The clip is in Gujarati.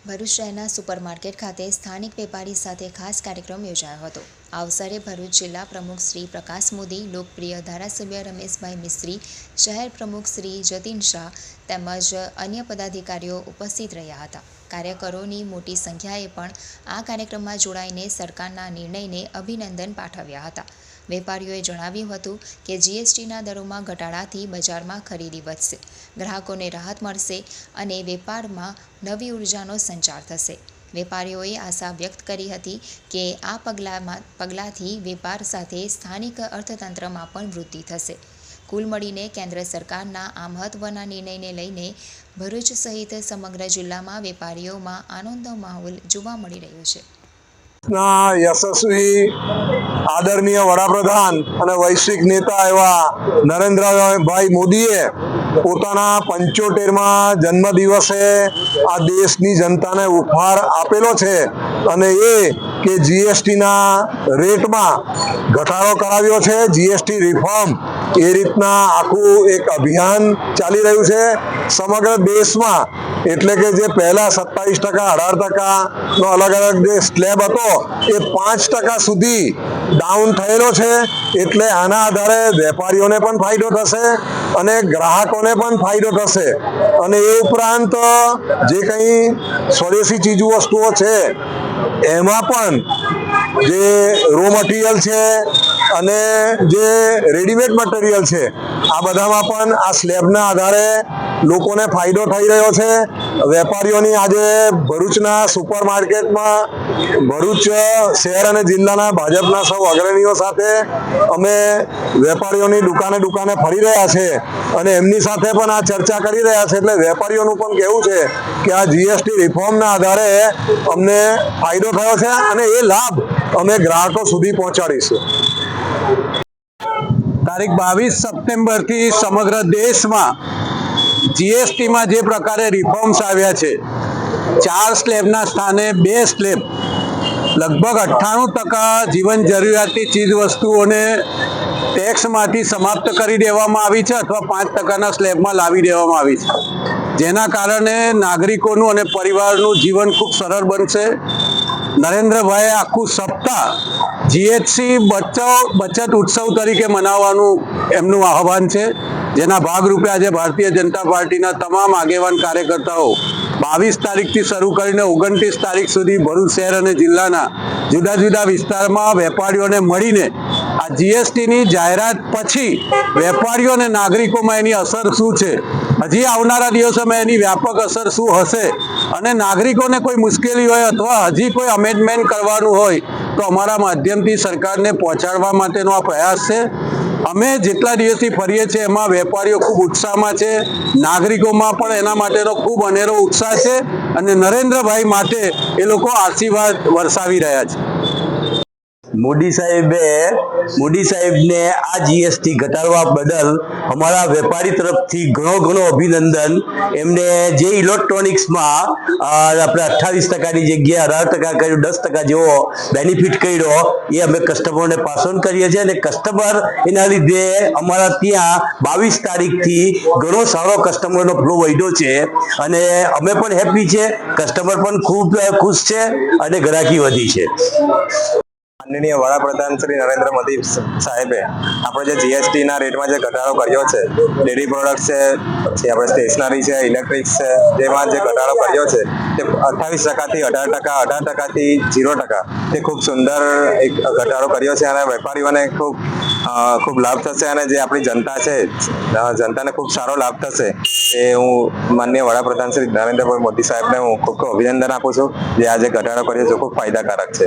ભરૂચ શહેરના સુપરમાર્કેટ ખાતે સ્થાનિક વેપારી સાથે ખાસ કાર્યક્રમ યોજાયો હતો. આ અવસરે ભરૂચ જિલ્લા પ્રમુખ શ્રી પ્રકાશ મોદી, લોકપ્રિય ધારાસભ્ય રમેશભાઈ મિસ્ત્રી, શહેર પ્રમુખ શ્રી જતીન શાહ તેમજ અન્ય પદાધિકારીઓ ઉપસ્થિત રહ્યા હતા. કાર્યકરોની મોટી સંખ્યાએ પણ આ કાર્યક્રમમાં જોડાઈને સરકારના નિર્ણયને અભિનંદન પાઠવ્યા હતા. વેપારીઓએ જણાવ્યું હતું કે જીએસટીના દરોમાં ઘટાડાથી બજારમાં ખરીદી વધશે, ગ્રાહકોને રાહત મળશે અને વેપારમાં નવી ઉર્જાનો સંચાર થશે. વેપારીઓએ આશા વ્યક્ત કરી હતી કે આ પગલામાં, પગલાંથી વેપાર સાથે સ્થાનિક અર્થતંત્રમાં પણ વૃદ્ધિ થશે. કુલ મળીને કેન્દ્ર સરકારના આ મહત્વના નિર્ણયને લઈને ભરૂચ સહિત સમગ્ર જિલ્લામાં વેપારીઓમાં આનંદનો માહોલ જોવા મળી રહ્યો છે. યશસ્વી આદરણીય વડાપ્રધાન અને વૈશ્વિક નેતા એવા નરેન્દ્રભાઈ મોદીએ પોતાના પંચોતેરમાં જન્મદિવસે આ દેશની જનતાને ઉપહાર આપેલો છે અને એ કે જીએસટીના રેટમાં ઘટાડો કરાવ્યો છે. જીએસટી રિફોર્મ એ રીતના આખું એક અભિયાન ચાલી રહ્યું છે. સમગ્ર દેશમાં એટલે કે જે પહેલા સત્તાવીસ ટકા, અઢાર ટકાનો અલગ અલગ જે સ્લેબ હતો, એ પાંચ ટકા સુધી ડાઉન થયેલો છે. એટલે આના આધારે વેપારીઓને પણ ફાયદો થશે અને ગ્રાહકોને પણ ફાયદો થશે. અને એ ઉપરાંત જે કંઈ સ્વદેશી ચીજ વસ્તુઓ છે, એમાં પણ જે રો મટીરિયલ છે અને જે રેડીમેડ મટીરિયલ છે, આ બધામાં પણ આ સ્લેબના આધારે લોકોને ફાયદો થઈ રહ્યો છે. વેપારીઓની આજે ભરૂચના સુપર માર્કેટમાં ભરૂચ શહેર અને જિલ્લાના ભાજપના સૌ અગ્રણીઓ સાથે અમે વેપારીઓની દુકાને દુકાને ફરી રહ્યા છે અને એમની સાથે પણ આ ચર્ચા કરી રહ્યા છે. એટલે વેપારીઓનું પણ કહેવું છે કે આ જીએસટી રિફોર્મના આધારે અમને ફાયદો થયો છે અને એ લાભ અમે ગ્રાહકો સુધી પહોંચાડીશું. તારીખ બાવીસ સપ્ટેમ્બરથી સમગ્ર દેશમાં જીએસટીમાં જે પ્રકારે રિફોર્મ્સ આવ્યા છે, ચાર સ્લેબના સ્થાને બે સ્લેબ, લગભગ અઠ્ઠાણું ટકા જીવન જરૂરિયાતની ચીજ વસ્તુઓને ટેક્સમાંથી સમાપ્ત કરી દેવામાં આવી છે અથવા પાંચ ટકાના સ્લેબમાં લાવી દેવામાં આવી છે. જેના કારણે નાગરિકોનું અને પરિવારનું જીવન ખૂબ સરળ બનશે. નરેન્દ્રભાઈએ આખું સપ્તાહ જીએચસી બચાવ બચત ઉત્સવ તરીકે મનાવવાનું એમનું આહવાન છે. જેના ભાગરૂપે આજે ભારતીય જનતા પાર્ટીના તમામ આગેવાન કાર્યકર્તાઓ બાવીસ તારીખથી શરૂ કરીને ઓગણત્રીસ તારીખ સુધી ભરૂચ શહેર અને જિલ્લાના જુદા જુદા વિસ્તારમાં વેપારીઓને મળીને આ જીએસટીની જાહેરાત પછી વેપારીઓ અને નાગરિકોમાં એની અસર શું છે? હજી આવનારા દિવસોમાં એની વ્યાપક અસર શું હશે? અને નાગરિકોને કોઈ મુશ્કેલી હોય અથવા હજી કોઈ અમેન્ડમેન્ટ કરવાનું હોય, તો અમારા માધ્યમથી સરકારને પહોંચાડવા માટેનો આ પ્રયાસ છે. અમે જેટલા દિવસથી ફરીએ છીએ, એમાં વેપારીઓ ખૂબ ઉત્સાહમાં છે. નાગરિકોમાં પણ એના માટેનો ખૂબ અનેરો ઉત્સાહ છે. અને નરેન્દ્રભાઈ માટે એ લોકો આશીર્વાદ વરસાવી રહ્યા છે. મોદી સાહેબે, મોદી સાહેબને આ જીએસટી ઘટાડવા બદલ અમારા વેપારી તરફથી ઘણો ઘણો અભિનંદન. એમને જે ઇલેક્ટ્રોનિક્સમાં આપણે અઠ્ઠાવીસ ટકાની જગ્યાએ, અઢાર ટકા કર્યું, દસ ટકા જેવો બેનિફિટ કર્યો, એ અમે કસ્ટમરને પાસ કરીએ છીએ અને કસ્ટમર એના લીધે અમારા ત્યાં બાવીસ તારીખથી ઘણો સારો કસ્ટમરનો ફ્લો વધ્યો છે. અને અમે પણ હેપી છે કસ્ટમર પણ ખૂબ, ખુશ છે અને ગ્રાહકી વધી છે. માનનીય વડાપ્રધાન શ્રી નરેન્દ્ર મોદી સાહેબે આપણે જે જીએસટી ના રેટમાં જે ઘટાડો કર્યો છે ડેરી પ્રોડક્ટ છે, પછી આપણે સ્ટેશનરી છે ઇલેક્ટ્રિક્સ છે, જેમાં જે ઘટાડો કર્યો છે, તે અઠ્ઠાવીસ ટકાથી અઢાર ટકા, અઢાર ટકાથી ઝીરો ટકા. તે ખૂબ સુંદર એક ઘટાડો કર્યો છે અને વેપારીઓને ખૂબ ખૂબ લાભ થશે અને જે આપણી જનતા છે જનતાને ખૂબ સારો લાભ થશે, એ હું માનનીય વડાપ્રધાન શ્રી નરેન્દ્રભાઈ મોદી સાહેબને હું ખૂબ ખૂબ અભિનંદન આપું છું. જે આજે ઘટાડો કર્યો છે ખૂબ ફાયદાકારક છે.